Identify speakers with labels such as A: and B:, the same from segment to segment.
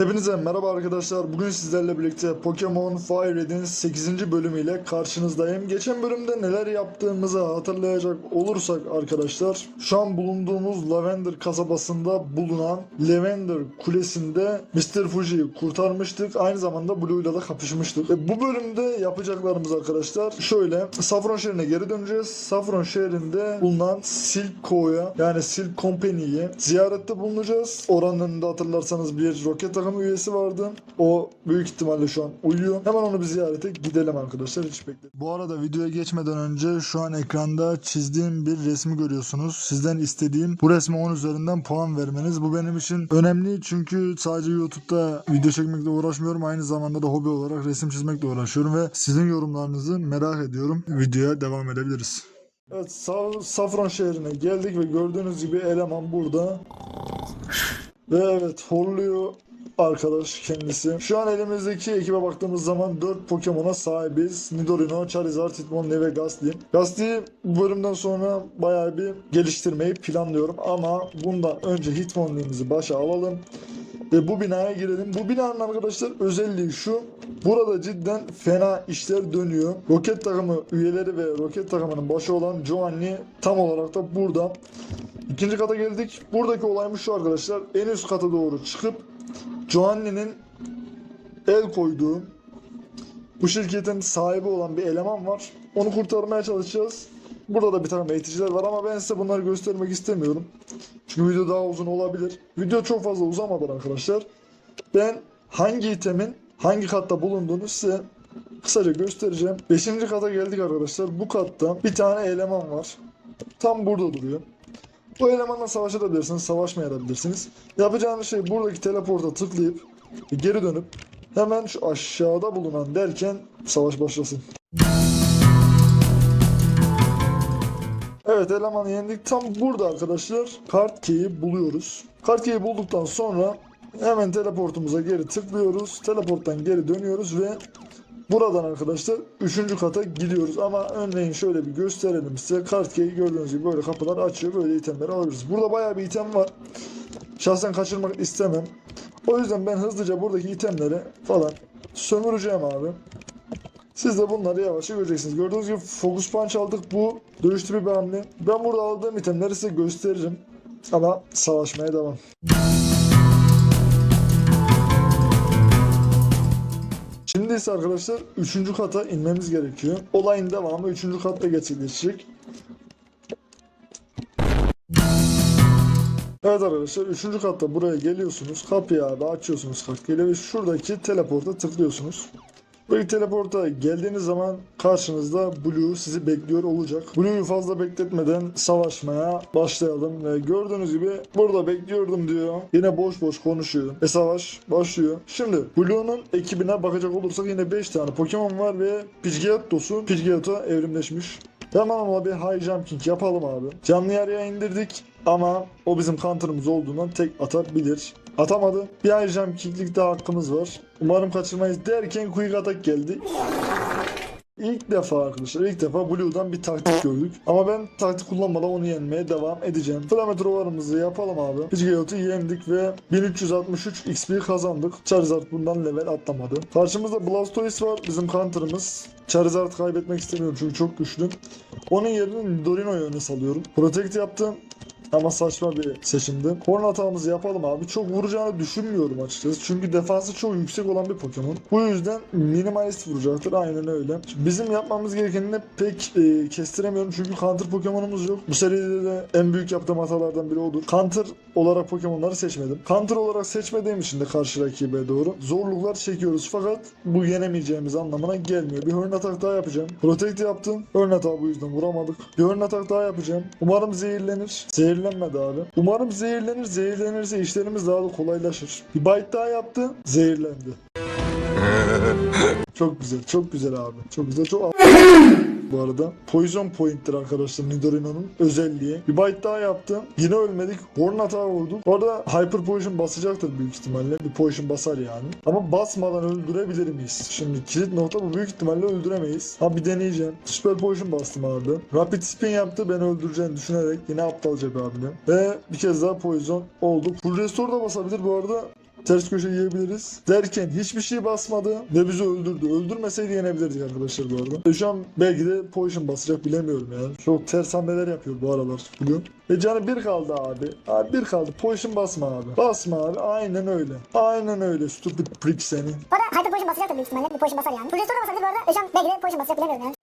A: Hepinize merhaba arkadaşlar. Bugün sizlerle birlikte Pokemon Fire Red'in 8. bölümüyle karşınızdayım. Geçen bölümde neler yaptığımızı hatırlayacak olursak arkadaşlar, şu an bulunduğumuz Lavender kasabasında bulunan Lavender Kulesi'nde Mr. Fuji'yi kurtarmıştık. Aynı zamanda Blue ile de kapışmıştık. E, bu bölümde yapacaklarımız arkadaşlar şöyle. Saffron şehrine geri döneceğiz. Saffron şehrinde bulunan Silk Co'ya yani Silk Company'yi ziyarette bulunacağız. Oranın önünde hatırlarsanız bir roket takımı üyesi vardı. O büyük ihtimalle şu an uyuyor. Hemen onu bir ziyarete gidelim arkadaşlar. Hiç bekleyin. Bu arada videoya geçmeden önce şu an ekranda çizdiğim bir resmi görüyorsunuz. Sizden istediğim bu resme 10 üzerinden puan vermeniz. Bu benim için önemli çünkü sadece YouTube'da video çekmekle uğraşmıyorum. Aynı zamanda da hobi olarak resim çizmekle uğraşıyorum ve sizin yorumlarınızı merak ediyorum. Videoya devam edebiliriz. Evet, Sa- Safran şehrine geldik ve gördüğünüz gibi eleman burada. Ve evet horluyor arkadaş kendisi. Şu an elimizdeki ekibe baktığımız zaman 4 Pokemon'a sahibiz. Nidorino, Charizard, Hitmonlee ve Gastly. Gastly'yi bu bölümden sonra bayağı bir geliştirmeyi planlıyorum ama bundan önce Hitmonlee'mizi başa alalım. Ve bu binaya girelim. Bu binanın arkadaşlar özelliği şu. Burada cidden fena işler dönüyor. Roket takımı üyeleri ve roket takımının başı olan Giovanni tam olarak da burada. İkinci kata geldik. Buradaki olaymış şu arkadaşlar. En üst kata doğru çıkıp Giovanni'nin el koyduğu bu şirketin sahibi olan bir eleman var. Onu kurtarmaya çalışacağız. Burada da bir takım eğiticiler var ama ben size bunları göstermek istemiyorum. Çünkü video daha uzun olabilir. Video çok fazla uzamadı arkadaşlar. Ben hangi itemin hangi katta bulunduğunu size kısaca göstereceğim. Beşinci kata geldik arkadaşlar. Bu katta bir tane eleman var. Tam burada duruyor. Bu elemanla savaşabilirsiniz, savaşmayabilirsiniz. Yapacağınız şey buradaki teleporta tıklayıp geri dönüp hemen şu aşağıda bulunan derken savaş başlasın. Evet elemanı yendik. Tam burada arkadaşlar kart key'i buluyoruz. Kart key'i bulduktan sonra hemen teleportumuza geri tıklıyoruz. Teleporttan geri dönüyoruz ve buradan arkadaşlar 3. kata gidiyoruz. Ama örneğin şöyle bir gösterelim size. Kart key'i gördüğünüz gibi böyle kapılar açıyor. Böyle itemleri alabiliriz. Burada bayağı bir item var. Şahsen kaçırmak istemem. O yüzden ben hızlıca buradaki itemleri falan sömüreceğim abi. Siz de bunları yavaşça göreceksiniz. Gördüğünüz gibi Focus Punch aldık. Bu dövüş bir hamle. Ben burada aldığım itemleri size gösteririm. Ama savaşmaya devam. Şimdi ise arkadaşlar 3. kata inmemiz gerekiyor. Olayın devamı 3. katta gerçekleşecek. Evet arkadaşlar 3. katta buraya geliyorsunuz. Kapıyı abi açıyorsunuz geliyor ve şuradaki teleporta tıklıyorsunuz. Buradaki teleporta geldiğiniz zaman karşınızda Blue sizi bekliyor olacak. Blue'yu fazla bekletmeden savaşmaya başlayalım ve gördüğünüz gibi burada bekliyordum diyor. Yine boş boş konuşuyor ve savaş başlıyor. Şimdi Blue'nun ekibine bakacak olursak yine 5 tane Pokemon var ve Pidgeotto'su Pidgeotto evrimleşmiş. Hemen ona bir high jumping yapalım abi. Canlı yarıya indirdik ama o bizim counter'ımız olduğundan tek atabilir. Atamadı. Bir high jumping'lik daha hakkımız var. Umarım kaçırmayız derken quick attack geldi. İlk defa arkadaşlar ilk defa Blue'dan bir taktik gördük. Ama ben taktik kullanmadan onu yenmeye devam edeceğim. Flamethrower'ımızı yapalım abi. Pidgeot'u yendik ve 1363 XP kazandık. Charizard bundan level atlamadı. Karşımızda Blastoise var bizim counter'ımız. Charizard kaybetmek istemiyorum çünkü çok güçlü. Onun yerine Nidorino'yu öne salıyorum. Protect yaptım. Ama saçma bir seçimdi. Horn hatamızı yapalım abi. Çok vuracağını düşünmüyorum açıkçası. Çünkü defansı çok yüksek olan bir Pokemon. Bu yüzden minimalist vuracaktır. Aynen öyle. Şimdi bizim yapmamız gerekenini pek e, kestiremiyorum. Çünkü counter Pokemon'umuz yok. Bu seride de en büyük yaptığım hatalardan biri odur. Counter olarak Pokemon'ları seçmedim. Counter olarak seçmediğim için de karşı rakibe doğru zorluklar çekiyoruz. Fakat bu yenemeyeceğimiz anlamına gelmiyor. Bir Horn atak daha yapacağım. Protect yaptım. Horn atağı bu yüzden vuramadık. Bir Horn atak daha yapacağım. Umarım zehirlenir. Zehirlenmedi abi. Umarım zehirlenir. Zehirlenirse işlerimiz daha da kolaylaşır. Bir bite daha yaptı. Zehirlendi. Çok güzel, çok güzel abi. Çok güzel, çok bu arada. Poison Point'tir arkadaşlar Nidorino'nun özelliği. Bir bite daha yaptım. Yine ölmedik. Horn hata vurduk. Bu arada Hyper Poison basacaktır büyük ihtimalle. Bir Poison basar yani. Ama basmadan öldürebilir miyiz? Şimdi kilit nokta bu büyük ihtimalle öldüremeyiz. Ha bir deneyeceğim. Super Poison bastım abi. Rapid Spin yaptı. Beni öldüreceğini düşünerek yine aptalca bir hamle. Ve bir kez daha Poison oldu. Full Restore da basabilir bu arada. Ters köşe yiyebiliriz. Derken hiçbir şey basmadı ve bizi öldürdü. Öldürmeseydi yenebilirdik arkadaşlar bu arada. E şu an belki de potion basacak bilemiyorum yani. Çok ters hamleler yapıyor bu aralar bugün. Ve canı bir kaldı abi. Abi bir kaldı. Potion basma abi. Basma abi. Aynen öyle. Aynen öyle. Stupid prick seni.
B: Bu arada Hyper Potion basacak da büyük ihtimalle. Bir Potion basar yani. Sonra basabilir bu arada. Eşan belki de Potion basacak bilemiyorum yani.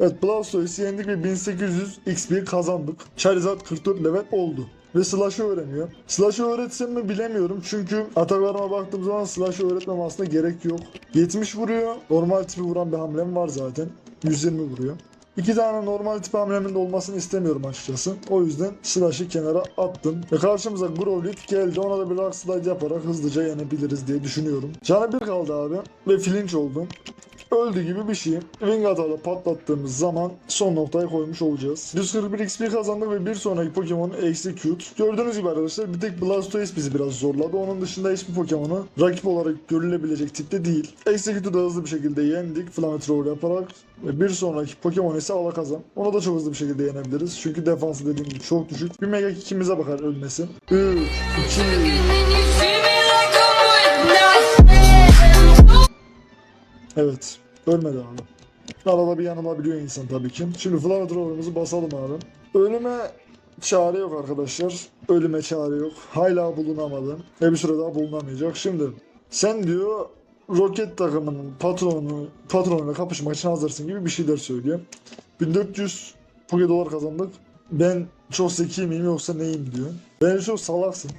A: Evet Blastoise'i yendik ve 1800 XP kazandık. Charizard 44 level oldu. Ve Slash'ı öğreniyor. Slash'ı öğretsem mi bilemiyorum çünkü ataklarıma baktığım zaman Slash'ı öğretmem aslında gerek yok. 70 vuruyor. Normal tipi vuran bir hamlem var zaten. 120 vuruyor. İki tane normal tip hamlemin de olmasını istemiyorum açıkçası. O yüzden Slash'ı kenara attım. Ve karşımıza Growlithe geldi. Ona da bir Rock Slide yaparak hızlıca yenebiliriz diye düşünüyorum. Canı bir kaldı abi. Ve flinch oldum öldü gibi bir şey. Wing Attack'la patlattığımız zaman son noktayı koymuş olacağız. 141 XP kazandık ve bir sonraki Pokemon Execute. Gördüğünüz gibi arkadaşlar bir tek Blastoise bizi biraz zorladı. Onun dışında hiçbir Pokemon'u rakip olarak görülebilecek tipte değil. Execute'u da hızlı bir şekilde yendik. Flamethrower yaparak. Ve bir sonraki Pokemon ise Alakazam. Onu da çok hızlı bir şekilde yenebiliriz. Çünkü defansı dediğim gibi çok düşük. Bir Mega Kick'imize bakar ölmesi. 3, 2, Evet. Ölmedi abi. Arada bir yanılabiliyor insan tabii ki. Şimdi Flamethrower'ımızı basalım abi. Ölüme çare yok arkadaşlar. Ölüme çare yok. Hala bulunamadı. Ve bir süre daha bulunamayacak. Şimdi sen diyor roket takımının patronu patronuyla kapışmak için hazırsın gibi bir şeyler söylüyor. 1400 Poké dolar kazandık. Ben çok zeki miyim yoksa neyim diyor. Ben çok salaksın.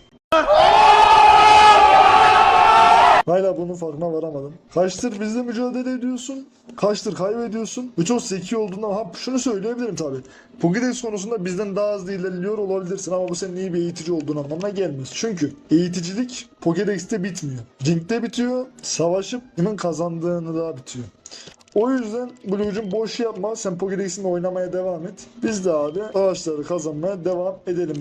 A: Hala bunun farkına varamadım. Kaçtır bizle mücadele ediyorsun. Kaçtır kaybediyorsun. Ve çok zeki olduğundan ha şunu söyleyebilirim tabi. Pokédex konusunda bizden daha hızlı ilerliyor olabilirsin ama bu senin iyi bir eğitici olduğun anlamına gelmez. Çünkü eğiticilik Pokédex'te bitmiyor. Ring'de bitiyor. Savaşıp kimin kazandığını da bitiyor. O yüzden Blue'cum boş yapma. Sen Pokédex'inle oynamaya devam et. Biz de abi savaşları kazanmaya devam edelim.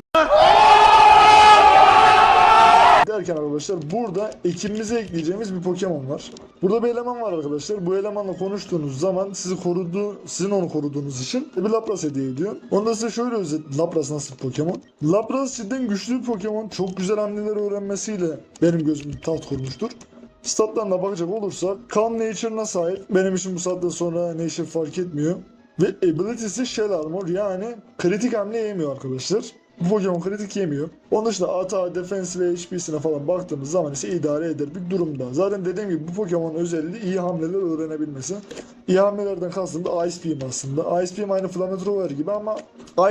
A: Derken arkadaşlar burada ekibimize ekleyeceğimiz bir Pokemon var. Burada bir eleman var arkadaşlar. Bu elemanla konuştuğunuz zaman sizi korudu, sizin onu koruduğunuz için bir Lapras hediye ediyor. Onu da size şöyle özet Lapras nasıl bir Pokemon? Lapras cidden güçlü bir Pokemon. Çok güzel hamleleri öğrenmesiyle benim gözümde taht kurmuştur. Statlarına bakacak olursak Calm Nature'ına sahip. Benim için bu saatten sonra Nature fark etmiyor. Ve ability'si Shell Armor yani kritik hamle yemiyor arkadaşlar. Bu Pokemon kritik yemiyor. Onun dışında ata, defense ve HP'sine falan baktığımız zaman ise idare eder bir durumda. Zaten dediğim gibi bu Pokemon özelliği iyi hamleler öğrenebilmesi. İyi hamlelerden kastım da Ice Beam aslında. Ice Beam aynı Flamethrower gibi ama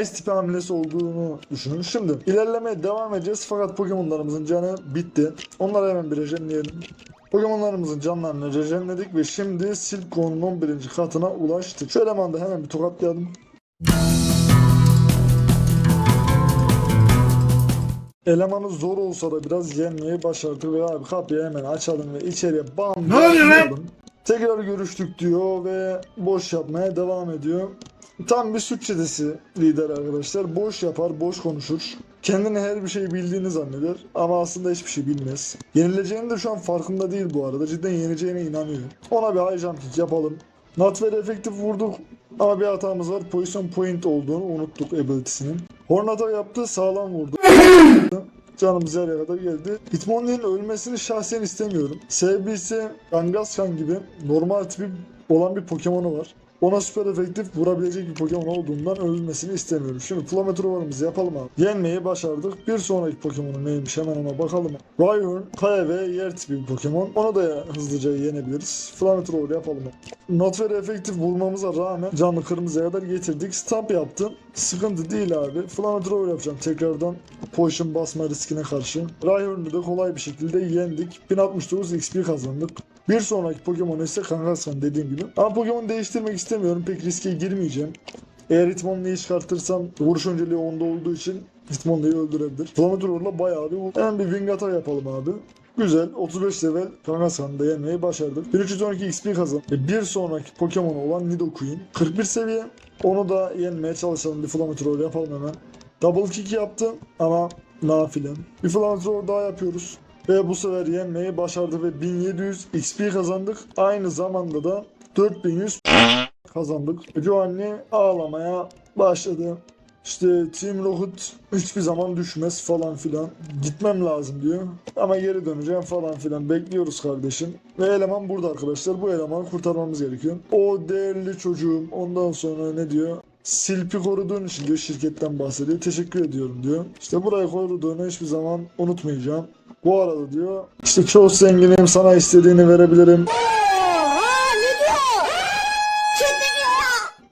A: Ice tipi hamlesi olduğunu düşünün. Şimdi ilerlemeye devam edeceğiz fakat Pokemon'larımızın canı bitti. Onları hemen bir rejenleyelim. Pokemon'larımızın canlarını rejenledik ve şimdi Silco'nun 11. katına ulaştık. Şu elemanı da hemen bir tokatlayalım. Elemanı zor olsa da biraz yenmeyi başardık ve abi kapıyı hemen açalım ve içeriye bam Ne oluyor lan? Tekrar görüştük diyor ve boş yapmaya devam ediyor. Tam bir suç çetesi lider arkadaşlar. Boş yapar, boş konuşur. Kendini her bir şeyi bildiğini zanneder ama aslında hiçbir şey bilmez. Yenileceğini de şu an farkında değil bu arada. Cidden yeneceğine inanıyor. Ona bir high jump kick yapalım. Nutver efektif vurduk ama bir hatamız var. Poison point olduğunu unuttuk ability'sinin. Hornata yaptı sağlam vurdu. Canımız yarıya kadar geldi. Hitmonlee'nin ölmesini şahsen istemiyorum. Sebebi ise Kangaskhan gibi normal tipi olan bir Pokemon'u var. Ona süper efektif vurabilecek bir Pokemon olduğundan ölmesini istemiyorum. Şimdi Flamethrower'ımızı yapalım abi. Yenmeyi başardık. Bir sonraki Pokemon'un neymiş hemen ona bakalım. Rhyhorn, kaya ve yer tipi bir Pokemon. Onu da hızlıca yenebiliriz. Flamethrower yapalım. Notver efektif vurmamıza rağmen canlı kırmızıya kadar getirdik. Stamp yaptım. Sıkıntı değil abi. Flamethrower yapacağım tekrardan. Potion basma riskine karşı. Rhyhorn'u da kolay bir şekilde yendik. 1069 XP kazandık. Bir sonraki Pokemon ise Kangaskhan dediğim gibi. Ama Pokemon değiştirmek istemiyorum. Pek riske girmeyeceğim. Eğer Hitmonlee'yi çıkartırsam vuruş önceliği onda olduğu için Hitmonlee'yi öldürebilir. Flamethrower'la bayağı bir. Hemen bir Wing yapalım abi. Güzel. 35 level Kangaskhan'ı da yenmeyi başardık. 1312 XP kazan. Ve bir sonraki Pokemon olan Nidoqueen. 41 seviye. Onu da yenmeye çalışalım. Bir Flamethrower yapalım hemen. Double kick yaptım ama nafile. Bir Flamethrower daha yapıyoruz. Ve bu sefer yenmeyi başardı ve 1700 XP kazandık. Aynı zamanda da 4100 kazandık. Giovanni ağlamaya başladı. İşte Team Rocket hiçbir zaman düşmez falan filan. Gitmem lazım diyor. Ama geri döneceğim falan filan. Bekliyoruz kardeşim. Ve eleman burada arkadaşlar. Bu elemanı kurtarmamız gerekiyor. O değerli çocuğum. Ondan sonra ne diyor? Silpi koruduğun için diyor şirketten bahsediyor. Teşekkür ediyorum diyor. İşte burayı koruduğunu hiçbir zaman unutmayacağım. Bu arada diyor işte çok zenginim sana istediğini verebilirim.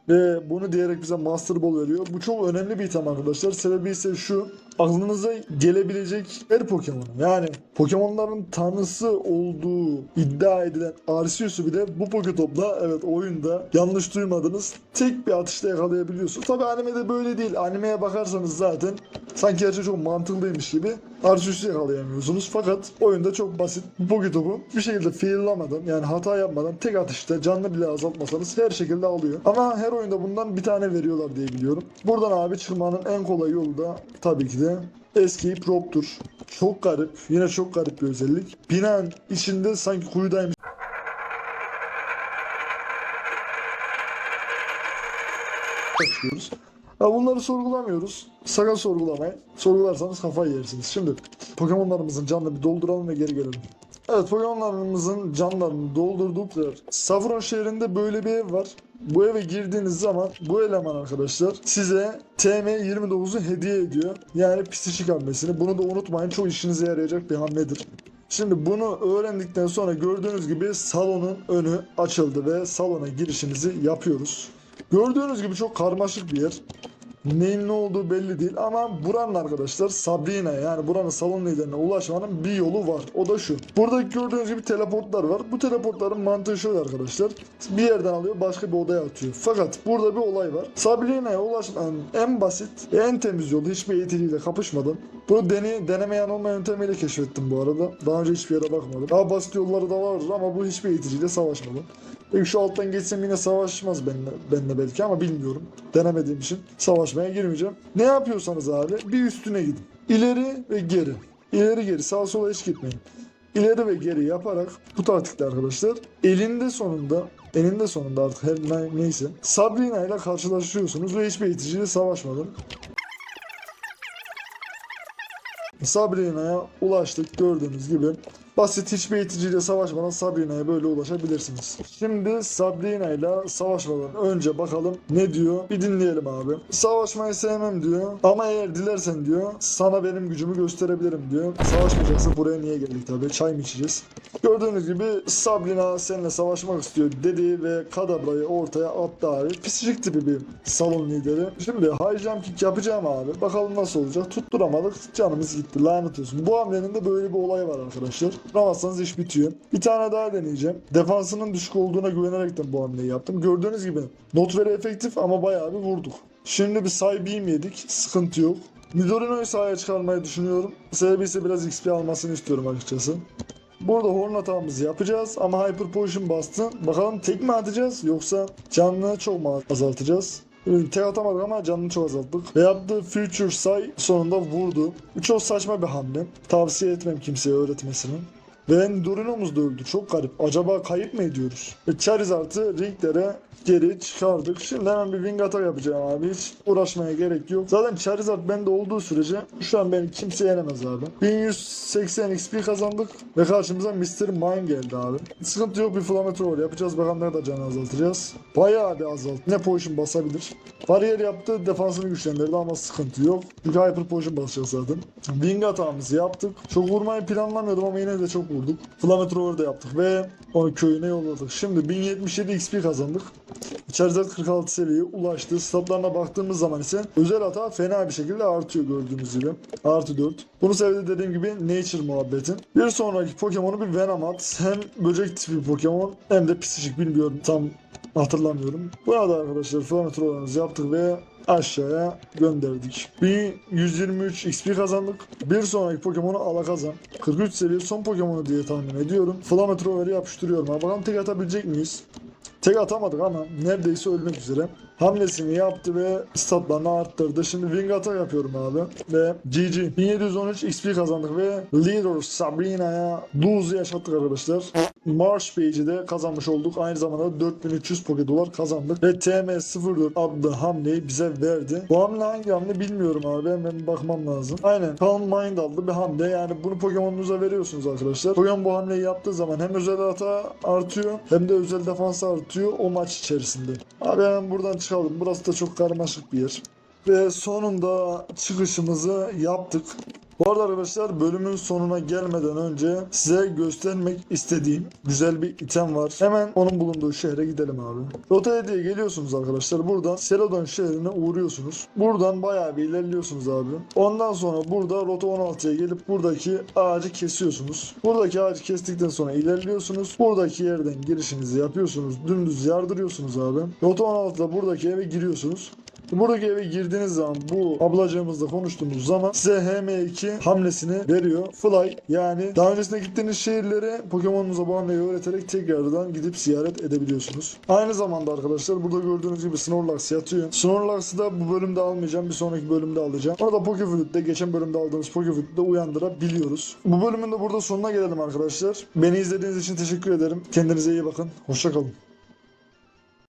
A: Ve bunu diyerek bize Master Ball veriyor. Bu çok önemli bir item arkadaşlar. Sebebi ise şu. Aklınıza gelebilecek her Pokemon. Yani Pokemon'ların tanrısı olduğu iddia edilen Arceus'u bile bu Poketop'la evet oyunda yanlış duymadınız. Tek bir atışta yakalayabiliyorsunuz. Tabi animede böyle değil. Animeye bakarsanız zaten sanki her şey çok mantıklıymış gibi Arceus'u yakalayamıyorsunuz. Fakat oyunda çok basit. Bu Poketop'u bir şekilde faillamadan yani hata yapmadan tek atışta canlı bile azaltmasanız her şekilde alıyor. Ama her oyunda bundan bir tane veriyorlar diye biliyorum. Buradan abi çıkmanın en kolay yolu da tabii ki de Escape Rope'tur. Çok garip. Yine çok garip bir özellik. Binanın içinde sanki kuyudaymış yapıyoruz. Ya bunları sorgulamıyoruz. Sakın sorgulamayın. Sorgularsanız kafayı yersiniz. Şimdi Pokemon'larımızın canını bir dolduralım ve geri gelelim. Evet Pokemon'larımızın canlarını doldurduklar. Saffron şehrinde böyle bir ev var. Bu eve girdiğiniz zaman bu eleman arkadaşlar size TM29'u hediye ediyor. Yani psikik hamlesini. Bunu da unutmayın. Çok işinize yarayacak bir hamledir. Şimdi bunu öğrendikten sonra gördüğünüz gibi salonun önü açıldı ve salona girişimizi yapıyoruz. Gördüğünüz gibi çok karmaşık bir yer. Neyin ne olduğu belli değil ama buranın arkadaşlar Sabrina yani buranın salon liderine ulaşmanın bir yolu var. O da şu. Burada gördüğünüz gibi teleportlar var. Bu teleportların mantığı şöyle arkadaşlar. Bir yerden alıyor başka bir odaya atıyor. Fakat burada bir olay var. Sabrina'ya ulaşmanın en basit en temiz yolu hiçbir eğiticiyle kapışmadan. Bunu dene, deneme yanılma yöntemiyle keşfettim bu arada. Daha önce hiçbir yere bakmadım. Daha basit yolları da vardır ama bu hiçbir eğiticiyle savaşmadım. Peki şu alttan geçsem yine savaşmaz benimle, benimle belki ama bilmiyorum. Denemediğim için savaşmaya girmeyeceğim. Ne yapıyorsanız abi bir üstüne gidin. İleri ve geri. İleri geri sağa sola hiç gitmeyin. İleri ve geri yaparak bu taktikte arkadaşlar elinde sonunda eninde sonunda artık her ne- neyse Sabrina ile karşılaşıyorsunuz ve hiçbir eğiticiyle savaşmadım. Sabrina'ya ulaştık gördüğünüz gibi. Basit hiçbir eğiticiyle savaşmadan Sabrina'ya böyle ulaşabilirsiniz. Şimdi Sabrina ile savaşmadan önce bakalım ne diyor bir dinleyelim abi. Savaşmayı sevmem diyor ama eğer dilersen diyor sana benim gücümü gösterebilirim diyor. Savaşmayacaksa buraya niye geldik tabi çay mı içeceğiz? Gördüğünüz gibi Sabrina seninle savaşmak istiyor dedi ve Kadabra'yı ortaya attı abi. Psikik tipi bir salon lideri. Şimdi high jump kick yapacağım abi. Bakalım nasıl olacak. Tutturamadık. Canımız gitti. Lanet olsun. Bu hamlenin de böyle bir olay var arkadaşlar. Tutamazsanız iş bitiyor. Bir tane daha deneyeceğim. Defansının düşük olduğuna güvenerekten bu hamleyi yaptım. Gördüğünüz gibi not veri efektif ama bayağı bir vurduk. Şimdi bir side beam yedik. Sıkıntı yok. Midorino'yu sahaya çıkarmayı düşünüyorum. Sebebi ise biraz XP almasını istiyorum açıkçası. Burada horn hatamızı yapacağız ama Hyper Potion bastı. Bakalım tek mi atacağız yoksa canını çok mu azaltacağız? Tek atamadık ama canını çok azalttık. Ve yaptığı Future Say sonunda vurdu. Çok saçma bir hamle. Tavsiye etmem kimseye öğretmesini. Ve Dorino'muz da öldü. Çok garip. Acaba kayıp mı ediyoruz? Ve Charizard'ı ringlere geri çıkardık. Şimdi hemen bir wing attack yapacağım abi. Hiç uğraşmaya gerek yok. Zaten Charizard bende olduğu sürece şu an beni kimse yenemez abi. 1180 XP kazandık ve karşımıza Mr. Mime geldi abi. Sıkıntı yok bir Flamethrower yapacağız. Bakalım ne kadar canı azaltacağız. Bayağı bir azalt. Ne potion basabilir. Bariyer yaptı. Defansını güçlendirdi ama sıkıntı yok. Çünkü Hyper Potion basacağız zaten. Wing atağımızı yaptık. Çok vurmayı planlamıyordum ama yine de çok vurduk. Flamethrower da yaptık ve onu köyüne yolladık. Şimdi 1077 XP kazandık. Charizard 46 seviyeye ulaştı. Statlarına baktığımız zaman ise özel hata fena bir şekilde artıyor gördüğünüz gibi. Artı 4. Bunu sebebi dediğim gibi Nature muhabbeti. Bir sonraki Pokemon'u bir Venomoth. Hem böcek tipi bir Pokemon hem de psikik bilmiyorum tam hatırlamıyorum. Bu arada arkadaşlar Flamethrower'ımızı yaptık ve aşağıya gönderdik. 1123 XP kazandık. Bir sonraki Pokemon'u Alakazam. 43 seviye son Pokemon'u diye tahmin ediyorum. Flamethrower'ı yapıştırıyorum. Ha, Bakalım tek atabilecek miyiz? Tek atamadık ama neredeyse ölmek üzere. Hamlesini yaptı ve statlarını arttırdı. Şimdi wing attack yapıyorum abi. Ve GG. 1713 XP kazandık ve Leader Sabrina'ya lose yaşattık arkadaşlar. Marsh Page'i de kazanmış olduk. Aynı zamanda 4300 Poke dolar kazandık. Ve TM04 adlı hamleyi bize verdi. Bu hamle hangi hamle bilmiyorum abi. Hemen bakmam lazım. Aynen. Calm Mind adlı bir hamle. Yani bunu Pokemon'unuza veriyorsunuz arkadaşlar. Pokemon bu hamleyi yaptığı zaman hem özel hata artıyor hem de özel defans artıyor o maç içerisinde. Abi hemen buradan çıkalım. Burası da çok karmaşık bir yer. Ve sonunda çıkışımızı yaptık. Bu arada arkadaşlar bölümün sonuna gelmeden önce size göstermek istediğim güzel bir item var. Hemen onun bulunduğu şehre gidelim abi. Rota diye geliyorsunuz arkadaşlar. Buradan Celadon şehrine uğruyorsunuz. Buradan bayağı bir ilerliyorsunuz abi. Ondan sonra burada Rota 16'ya gelip buradaki ağacı kesiyorsunuz. Buradaki ağacı kestikten sonra ilerliyorsunuz. Buradaki yerden girişinizi yapıyorsunuz. Dümdüz yardırıyorsunuz abi. Rota 16'da buradaki eve giriyorsunuz. Buradaki eve girdiğiniz zaman bu ablacığımızla konuştuğumuz zaman size HM2 hamlesini veriyor. Fly yani daha öncesinde gittiğiniz şehirlere Pokemon'unuza bu hamleyi öğreterek tekrardan gidip ziyaret edebiliyorsunuz. Aynı zamanda arkadaşlar burada gördüğünüz gibi Snorlax yatıyor. Snorlax'ı da bu bölümde almayacağım. Bir sonraki bölümde alacağım. Onu da Pokeflut'te geçen bölümde aldığımız Pokeflut'te uyandırabiliyoruz. Bu bölümün de burada sonuna gelelim arkadaşlar. Beni izlediğiniz için teşekkür ederim. Kendinize iyi bakın. Hoşçakalın.